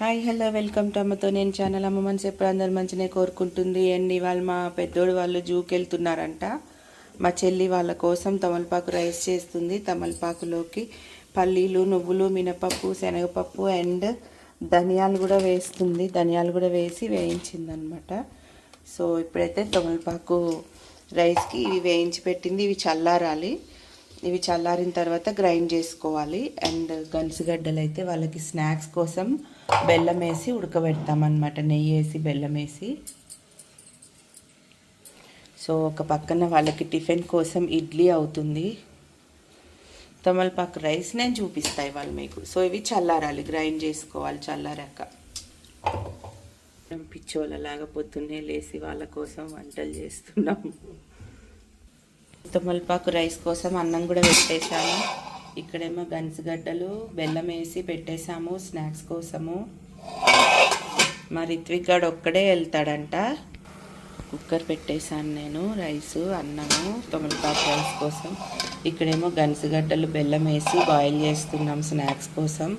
Hi hello welcome to అమ్మతో నేను channel. అమ్మ మనసు ఎప్పుడు అందరు మంచినే కోరుకుంటుంది. అండ్ ఇవాళ మా పెద్దోడు వాళ్ళు జూకి వెళ్తున్నారంట. మా చెల్లి వాళ్ళ కోసం తమలపాకు రైస్ చేస్తుంది. తమలపాకులోకి పల్లీలు నువ్వులు మినపప్పు శనగపప్పు అండ్ ధనియాలు కూడా వేస్తుంది. ధనియాలు కూడా వేసి వేయించిందనమాట. సో ఇప్పుడైతే తమలపాకు రైస్కి ఇవి వేయించి పెట్టింది. ఇవి చల్లారాలి. ఇవి చల్లారిన తర్వాత గ్రైండ్ చేసుకోవాలి. అండ్ గన్సుగడ్డలు అయితే వాళ్ళకి స్నాక్స్ కోసం బెల్లం వేసి ఉడకబెడతామన్నమాట నెయ్యి వేసి బెల్లం వేసి సో ఒక పక్కన వాళ్ళకి టిఫిన్ కోసం ఇడ్లీ అవుతుంది. తమలపాకు రైస్ నేను చూపిస్తాయి వాళ్ళు మీకు. సో ఇవి చల్లారాలి గ్రైండ్ చేసుకోవాలి చల్లారాక. పిచ్చోళ్ళలాగా పొద్దున్నే లేచి వాళ్ళ కోసం వంటలు చేస్తున్నాము. తమలపాకు రైస్ కోసం అన్నం కూడా పెట్టేశాము ఇక్కడేమో గన్సిగడ్డలు బెల్లం వేసి పెట్టేశాము స్నాక్స్ కోసము. మా రిత్విక్ గడ్ ఒక్కడే వెళ్తాడంట. కుక్కర్ పెట్టేశాను నేను రైసు అన్నము తమలపాకు రైస్ కోసం. ఇక్కడేమో గన్సిగడ్డలు బెల్లం వేసి బాయిల్ చేస్తున్నాం స్నాక్స్ కోసం.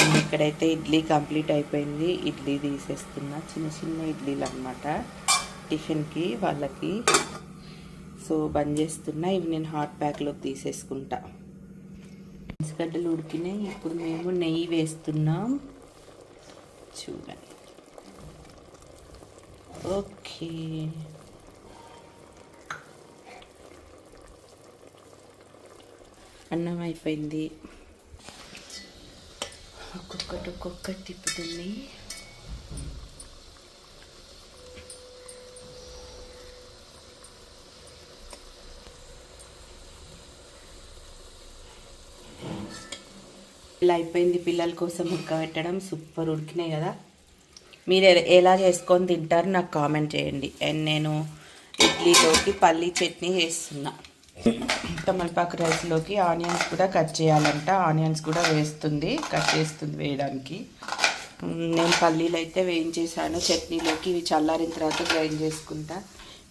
అండ్ ఇక్కడైతే ఇడ్లీ కంప్లీట్ అయిపోయింది. ఇడ్లీ తీసేస్తున్నా. చిన్న చిన్న ఇడ్లీలు అనమాట టిఫిన్కి వాళ్ళకి. సో బంద్ చేస్తున్నా. ఇవి నేను హాట్ ప్యాక్లోకి తీసేసుకుంటా. గడ్డలు ఉడికినాయి ఇప్పుడు మేము నెయ్యి వేస్తున్నాం. చూడండి. ఓకే. అన్నం అయిపోయింది. ఒక్కొక్కటి ఒక్కొక్కటి తిప్పుతుంది. ఇలా అయిపోయింది పిల్లల కోసం ఉడకబెట్టడం సూపర్ ఉడికినాయి కదా. మీరు ఎలా చేసుకొని తింటారు నాకు కామెంట్ చేయండి. అండ్ నేను ఇడ్లీలోకి పల్లీ చట్నీ చేస్తున్నా. తమలపాకు రైస్లోకి ఆనియన్స్ కూడా కట్ చేయాలంట. ఆనియన్స్ కూడా వేస్తుంది కట్ చేస్తుంది వేయడానికి. నేను పల్లీలు అయితే వేయించేసాను చట్నీలోకి ఇవి చల్లారిన తర్వాత గ్రైండ్ చేసుకుంటా.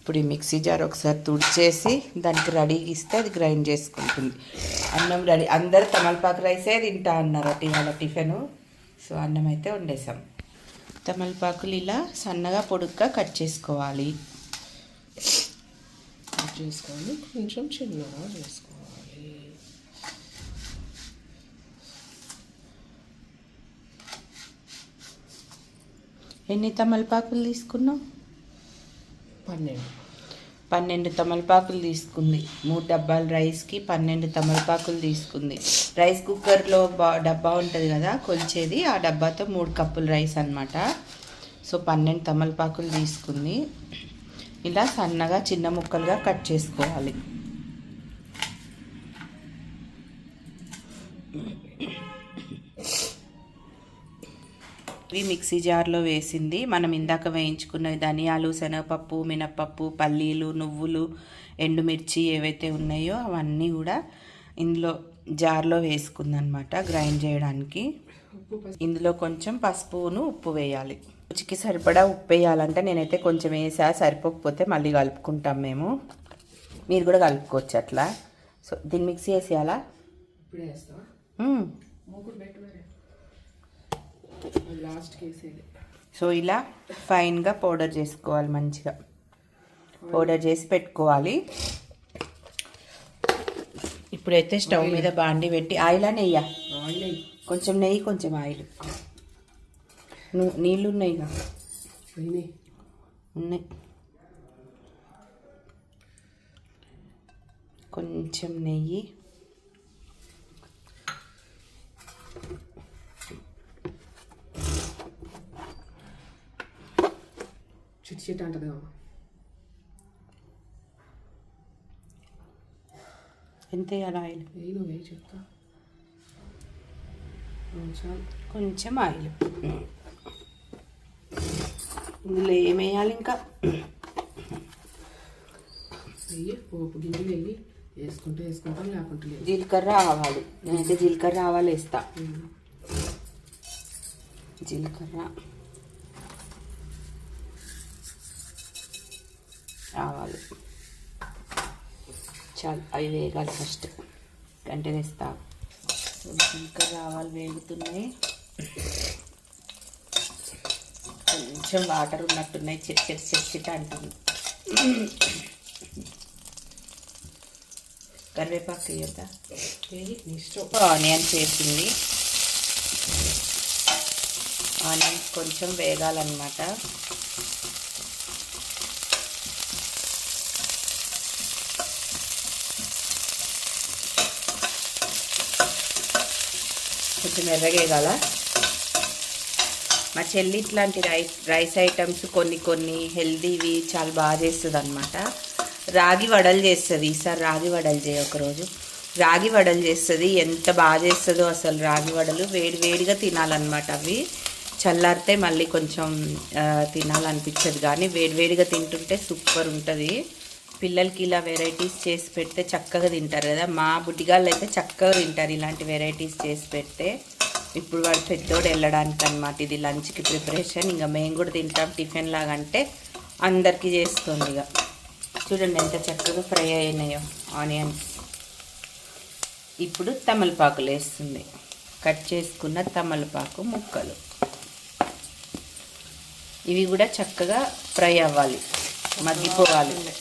ఇప్పుడు ఈ మిక్సీ జార్ ఒకసారి తుడిచేసి దానికి రెడీగా ఇస్తే అది గ్రైండ్ చేసుకుంటుంది. అన్నం రెడీ. అందరు తమలపాకు రైసే తింటా అన్నారు ఇవాళ టిఫిన్. సో అన్నం అయితే వండేసాం తమలపాకులు ఇలా సన్నగా పొడుగ్గా కట్ చేసుకోవాలి. కట్ చేసుకొని కొంచెం చిన్నగా చేసుకోవాలి. ఎన్ని తమలపాకులు తీసుకున్నాం పన్నెండు. పన్నెండు తమలపాకులు తీసుకుంది. మూడు డబ్బాలు రైస్కి పన్నెండు తమలపాకులు తీసుకుంది. రైస్ కుక్కర్లో బా డబ్బా ఉంటుంది కదా కొలిచేది. ఆ డబ్బాతో మూడు కప్పులు రైస్ అన్నమాట. సో పన్నెండు తమలపాకులు తీసుకుంది. ఇలా సన్నగా చిన్న ముక్కలుగా కట్ చేసుకోవాలి. ఇవి మిక్సీ జార్లో వేసింది. మనం ఇందాక వేయించుకున్న ధనియాలు శనగపప్పు మినపప్పు పల్లీలు నువ్వులు ఎండుమిర్చి ఏవైతే ఉన్నాయో అవన్నీ కూడా ఇందులో జార్లో వేసుకుందనమాట గ్రైండ్ చేయడానికి. ఇందులో కొంచెం పసుపును ఉప్పు వేయాలి. రుచికి సరిపడా ఉప్పు వేయాలంటే నేనైతే కొంచెం వేసా సరిపోకపోతే మళ్ళీ కలుపుకుంటాం మేము. మీరు కూడా కలుపుకోవచ్చు అట్లా. సో దీన్ని మిక్సీ వేసేయాలా? లాస్ట్కి వేసేది సో ఇలా ఫైన్గా పౌడర్ చేసుకోవాలి మంచిగా. పౌడర్ చేసి పెట్టుకోవాలి. ఇప్పుడైతే స్టవ్ మీద బాండి పెట్టి ఆయిల్ నెయ్య? ఆయిల్ వేయి. కొంచెం నెయ్యి కొంచెం ఆయిల్. నీళ్ళు ఉన్నాయిగా పోయినాయి ఉన్నాయి. కొంచెం నెయ్యి. చిట్టి అంటది అమ్మ ఎంత వేయాలి ఆయిల్ వేయి నువ్వు వేయి చెప్తా చాలు కొంచెం ఆయిల్ ఇందులో ఏం వేయాలి ఇంకా వెయ్యి పోపు గిన్నె వెయ్యి వేసుకుంటే వేసుకుంటాం లేకుంటే లేదు జీలకర్ర ఆవాలు నేనైతే జీలకర్ర ఆవాలు వేస్తా. జీలకర్ర ఆవాలు చాలు అవి వేగాలి ఫస్ట్ గంట వేస్తా జీలకర్ర ఆవాలు వేగుతున్నాయి. కొంచెం వాటర్ ఉన్నట్టున్నాయి చిట్ చిట్ చిట్ చిట్ అంటుంది. కరివేపాకు వేయద్దా? ఏది? నీ ఇష్టం. ఆనియన్స్ వేసింది. ఆనియన్స్ కొంచెం వేగాలన్నమాట. కొంచెం ఎర్రగేగాల మా చెల్లి ఇట్లాంటి రైస్ రైస్ ఐటమ్స్ కొన్ని కొన్ని హెల్దీవి చాలా బాగా చేస్తుంది అనమాట రాగి వడలు చేస్తుంది. ఈసారి రాగి వడలు చేయ ఒకరోజు. రాగి వడలు చేస్తుంది. ఎంత బాగా చేస్తుందో అసలు రాగి వడలు. వేడి వేడిగా తినాలన్నమాట అవి. చల్లారితే మళ్ళీ కొంచెం తినాలనిపించదు కానీ వేడి వేడిగా తింటుంటే సూపర్ ఉంటుంది. పిల్లలకి ఇలా వెరైటీస్ చేసి పెడితే చక్కగా తింటారు కదా. మా బుడ్డిగాళ్ళు అయితే చక్కగా తింటారు ఇలాంటి వెరైటీస్ చేసి పెడితే. ఇప్పుడు వాడు పెద్దోడు వెళ్ళడానికి అనమాట ఇది లంచ్కి ప్రిపరేషన్ ఇంకా మేము కూడా తింటాం. టిఫిన్ లాగా అంటే అందరికీ చేస్తుంది ఇక. చూడండి ఎంత చక్కగా ఫ్రై అయినాయో. ఆనియన్స్. ఇప్పుడు తమలపాకులు వేస్తుంది కట్ చేసుకున్న తమలపాకు ముక్కలు. ఇవి కూడా చక్కగా ఫ్రై అవ్వాలి. మగ్గిపోవాలి.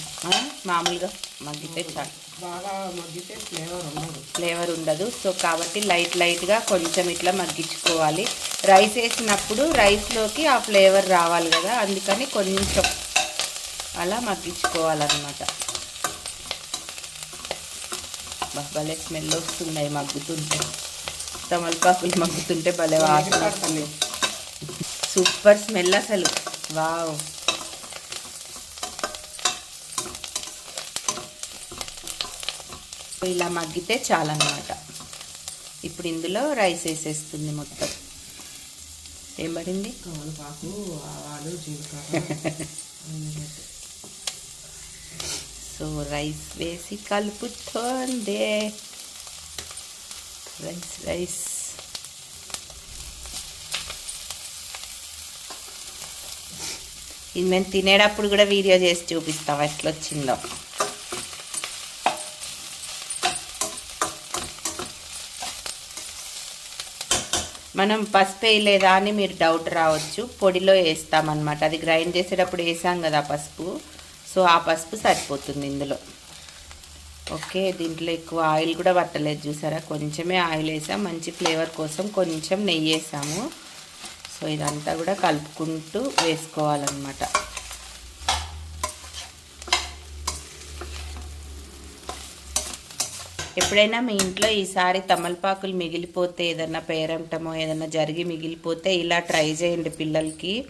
మామూలుగా మగ్గితే చాలు. బాగా మగ్గితే ఫ్లేవర్ ఉండదు. ఫ్లేవర్ ఉండదు. సో కాబట్టి లైట్ లైట్గా కొంచెం ఇట్లా మగ్గించుకోవాలి. రైస్ వేసినప్పుడు రైస్లోకి ఆ ఫ్లేవర్ రావాలి కదా. అందుకని కొంచెం అలా మగ్గించుకోవాలన్నమాట. భలే స్మెల్ వస్తున్నాయి మగ్గుతుంటే. తమలపాకులు మగ్గుతుంటే భలే వాసన వస్తుంది. సూపర్ స్మెల్ అసలు. వావ్. ఇలా మగ్గితే చాలన్నమాట. ఇప్పుడు ఇందులో రైస్ వేసేస్తుంది మొత్తం. ఏం పడింది? ఆవాలు జీలకర్ర. సో రైస్ వేసి కలుపుతోంది. Rice rice. ఇది మేము తినేటప్పుడు కూడా వీడియో చేసి చూపిస్తాం ఎట్లా మనం పసుపు వేయలేదా అని మీరు డౌట్ రావచ్చు. పొడిలో వేస్తామన్నమాట. అది గ్రైండ్ చేసేటప్పుడు వేసాం కదా పసుపు. సో ఆ పసుపు సరిపోతుంది ఇందులో. ఓకే దీంట్లో ఎక్కువ ఆయిల్ కూడా పట్టలేదు చూసారా? కొంచెమే ఆయిల్ వేసాం. మంచి ఫ్లేవర్ కోసం కొంచెం నెయ్యి వేసాము. సో ఇదంతా కూడా కలుపుకుంటూ వేసుకోవాలన్నమాట. ఎప్పుడైనా మీ ఇంట్లో ఈసారి తమలపాకులు మిగిలిపోతే ఏదన్నా పేరంటమో ఏదన్నా జరిగి మిగిలిపోతే ఇలా ట్రై చేయండి పిల్లలకి.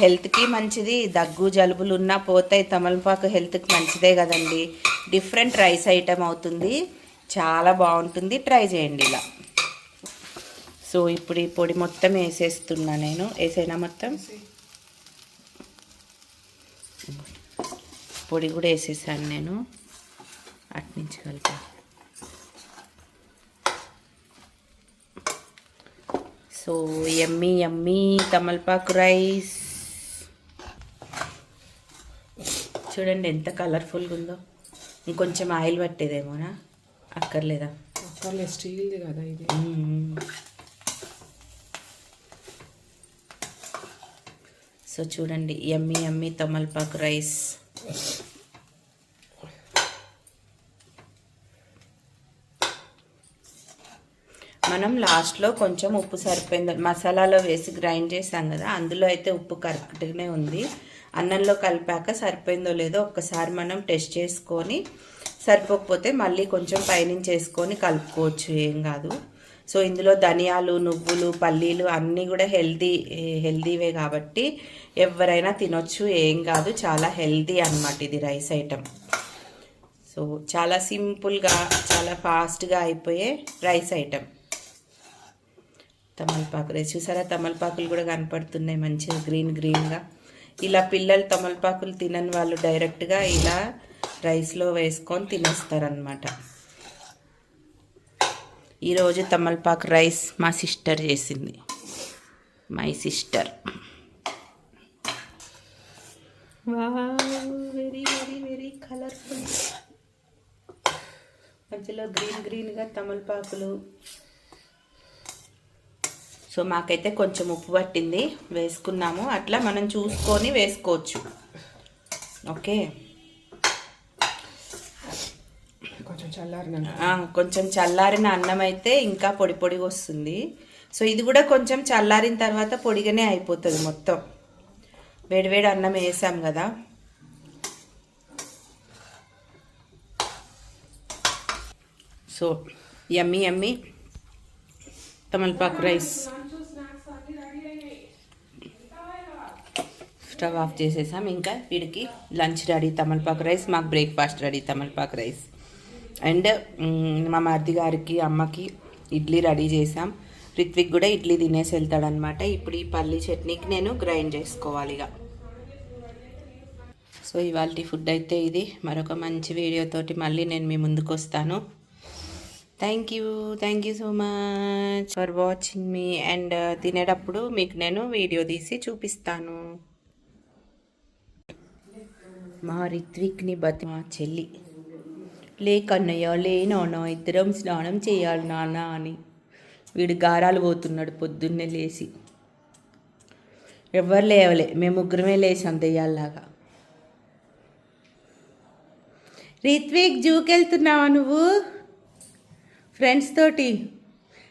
హెల్త్కి మంచిది దగ్గు జలుబులు ఉన్నా పోతాయి తమలపాకు హెల్త్కి మంచిదే కదండి. డిఫరెంట్ రైస్ ఐటెం అవుతుంది. చాలా బాగుంటుంది. ట్రై చేయండి ఇలా. సో ఇప్పుడు ఈ పొడి మొత్తం వేసేస్తున్నా నేను. వేసేనా మొత్తం? పొడి కూడా వేసేసాను నేను. అట్నుంచి నుంచి సో ఎమ్మి ఎమ్మి తమలపాకు రైస్ చూడండి ఎంత కలర్ఫుల్గా ఉందో. ఇంకొంచెం ఆయిల్ పట్టేదేమోనా? అక్కర్లేదా? అక్కర్లే స్టీల్ది కదా ఇది. సో చూడండి ఎమ్మి ఎమ్మి తమలపాకు రైస్ మనం లాస్ట్లో కొంచెం ఉప్పు సరిపోయింది. మసాలాలో వేసి గ్రైండ్ చేసాం కదా అందులో అయితే ఉప్పు కరెక్ట్గానే ఉంది. అన్నంలో కలిపాక సరిపోయిందో లేదో ఒక్కసారి మనం టెస్ట్ చేసుకొని సరిపోకపోతే మళ్ళీ కొంచెం పైనుంచి వేసుకొని కలుపుకోవచ్చు ఏం కాదు. సో ఇందులో ధనియాలు నువ్వులు పల్లీలు అన్నీ కూడా హెల్దీ హెల్దీవే కాబట్టి ఎవరైనా తినొచ్చు ఏం కాదు. చాలా హెల్దీ అన్నమాట ఇది రైస్ ఐటమ్. సో చాలా సింపుల్గా చాలా ఫాస్ట్గా అయిపోయే రైస్ ఐటమ్. తమలపాకు రైస్ చూసారా? తమలపాకులు కూడా కనపడుతున్నాయి మంచిగా గ్రీన్ గ్రీన్గా. ఇలా పిల్లలు తమలపాకులు తినని వాళ్ళు డైరెక్ట్గా ఇలా రైస్లో వేసుకొని తినేస్తారనమాట ఈరోజు తమలపాకు రైస్ మా సిస్టర్ చేసింది. My sister. Very very very colourful. మధ్యలో గ్రీన్ గ్రీన్గా తమలపాకులు సో మాకైతే కొంచెం ఉప్పు పట్టింది. వేసుకున్నాము. అట్లా మనం చూసుకొని వేసుకోవచ్చు. ఓకే? కొంచెం చల్లారినంత ఆ, కొంచెం చల్లారిన అన్నం అయితే ఇంకా పొడి పొడిగా వస్తుంది. సో ఇది కూడా కొంచెం చల్లారిన తర్వాత పొడిగానే అయిపోతుంది మొత్తం. వేడివేడి అన్నం వేసాం కదా. సో యమ్మీ యమ్మీ తమలపాకు రైస్. స్టవ్ ఆఫ్ చేసేసాం. ఇంకా వీడికి లంచ్ రెడీ తమలపాకు రైస్ మాకు బ్రేక్ఫాస్ట్ రెడీ తమలపాకు రైస్. అండ్ మా మరిది గారికి అమ్మకి ఇడ్లీ రెడీ చేసాం. రిత్విక్ కూడా ఇడ్లీ తినేసి వెళ్తాడనమాట ఇప్పుడు ఈ పల్లి చట్నీకి నేను గ్రైండ్ చేసుకోవాలి ఇక. సో ఇవాళ ఫుడ్ అయితే ఇది. మరొక మంచి వీడియోతోటి మళ్ళీ నేను మీ ముందుకు వస్తాను. Thank you thank you so much for watching me and తినేటప్పుడు మీకు నేను వీడియో తీసి చూపిస్తాను. మా రిత్విక్ని బతి మా చెల్లి. లే కన్నయ్య లే నాన్న ఇద్దరం స్నానం చేయాలి నాన్న అని వీడు గారాలు పోతున్నాడు పొద్దున్నే లేచి. ఎవరు లేవలే మేము ముగ్గురమే లేచాం దెయ్యాల్లాగా. రిత్విక్ జూకి వెళ్తున్నావా నువ్వు? ఫ్రెండ్స్ తోటి.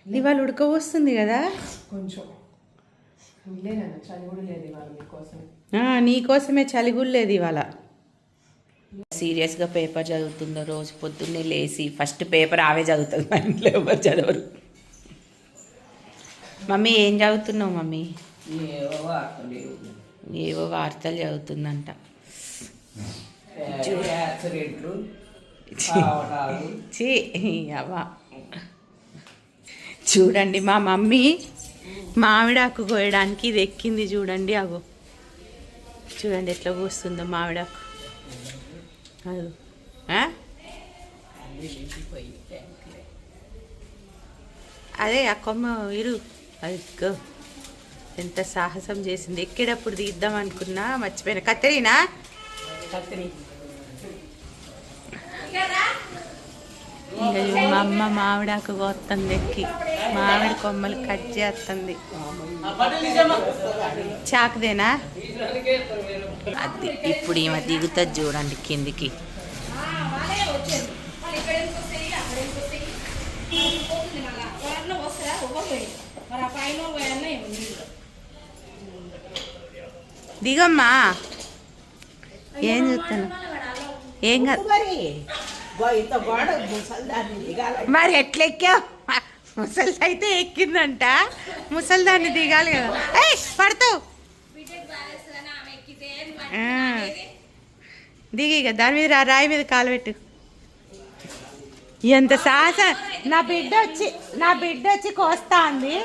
ఇవాళ ఉడకవస్తుంది కదా? కొంచెం. లేదన్న చలి కూడా లేదు ఇవాళ మీకోసం ఆ, నీకోసమే చలిగులేదు ఇవాళ సీరియస్గా పేపర్ చదువుతుందో రోజు పొద్దున్నే లేచి ఫస్ట్ పేపర్ ఆవే చదువుతుంది మా ఇంట్లో ఎవరు చదవరు. మమ్మీ ఏం చదువుతున్నావు మమ్మీ? ఏవో వార్తలు చదువుతుందంట. చీ చూడండి మా మమ్మీ మామిడాకు కోయడానికి ఇది ఎక్కింది చూడండి అగో. చూడండి ఎట్లా కూస్తుందో మామిడాకు? అదే ఆ కొమ్మ ఇరు. అదిగో ఎంత సాహసం చేసింది. ఎక్కేటప్పుడు తీద్దాం అనుకున్నా మర్చిపోయినా. కత్తిరీనా? ఇంకా మా అమ్మ మామిడాకు కోస్తుంది ఎక్కి. మామిడి కొమ్మలు కట్ చేస్తుంది చాకుదేనా? అది ఇప్పుడు ఈమె దిగుతుంది చూడండి కిందికి. దిగమ్మా. ఏం చూస్తాను ఏం కాదు మరి ఎట్లా ఎక్కావు ముసలి అయితే ఎక్కిందంట. ముసలిదాన్ని దిగాలి కదా. ఏయ్ పడతావు. దిగి దాని మీద రాయి మీద కాలు పెట్టు. ఎంత సాహస. నా బిడ్డ వచ్చి నా బిడ్డ వచ్చి కోస్తా అంది?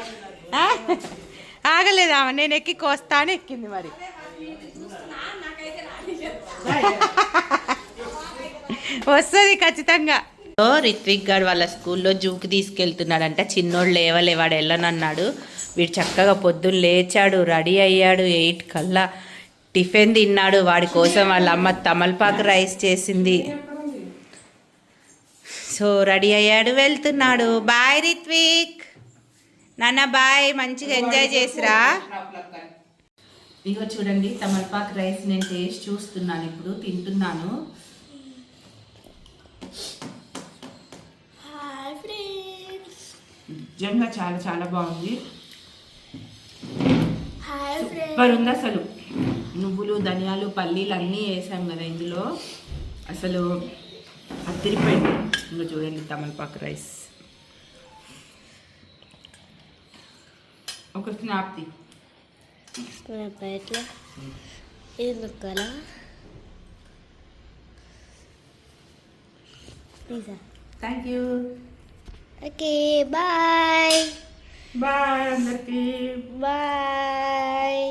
ఆగలేదు నేను ఎక్కి కోస్తా అని ఎక్కింది మరి. వస్తుంది ఖచ్చితంగా. సో రిత్విక్ గారు వాళ్ళ స్కూల్లో జూకి తీసుకెళ్తున్నాడంట. చిన్నోడు లేవలే వాడు వెళ్ళనన్నాడు వీడు చక్కగా పొద్దున్న లేచాడు రెడీ అయ్యాడు ఎయిట్ కల్లా టిఫిన్ తిన్నాడు. వాడి కోసం వాళ్ళ అమ్మ తమలపాకు రైస్ చేసింది. సో రెడీ అయ్యాడు వెళ్తున్నాడు. బాయ్ రిత్విక్. నాన్న బాయ్ మంచిగా ఎంజాయ్ చేసిరా? ఇగో చూడండి తమలపాకు రైస్ నేను టేస్ట్ చూస్తున్నాను ఇప్పుడు తింటున్నాను. నిజంగా చాలా చాలా బాగుంది. సూపర్ ఉంది అసలు. నువ్వులు ధనియాలు పల్లీలు అన్నీ వేసాం కదా ఇందులో. అసలు అదిరిపోయింది. ఇంకా చూడండి తమలపాకు రైస్. ఒక pizza thank you okay bye bye అందరికీ బాయ్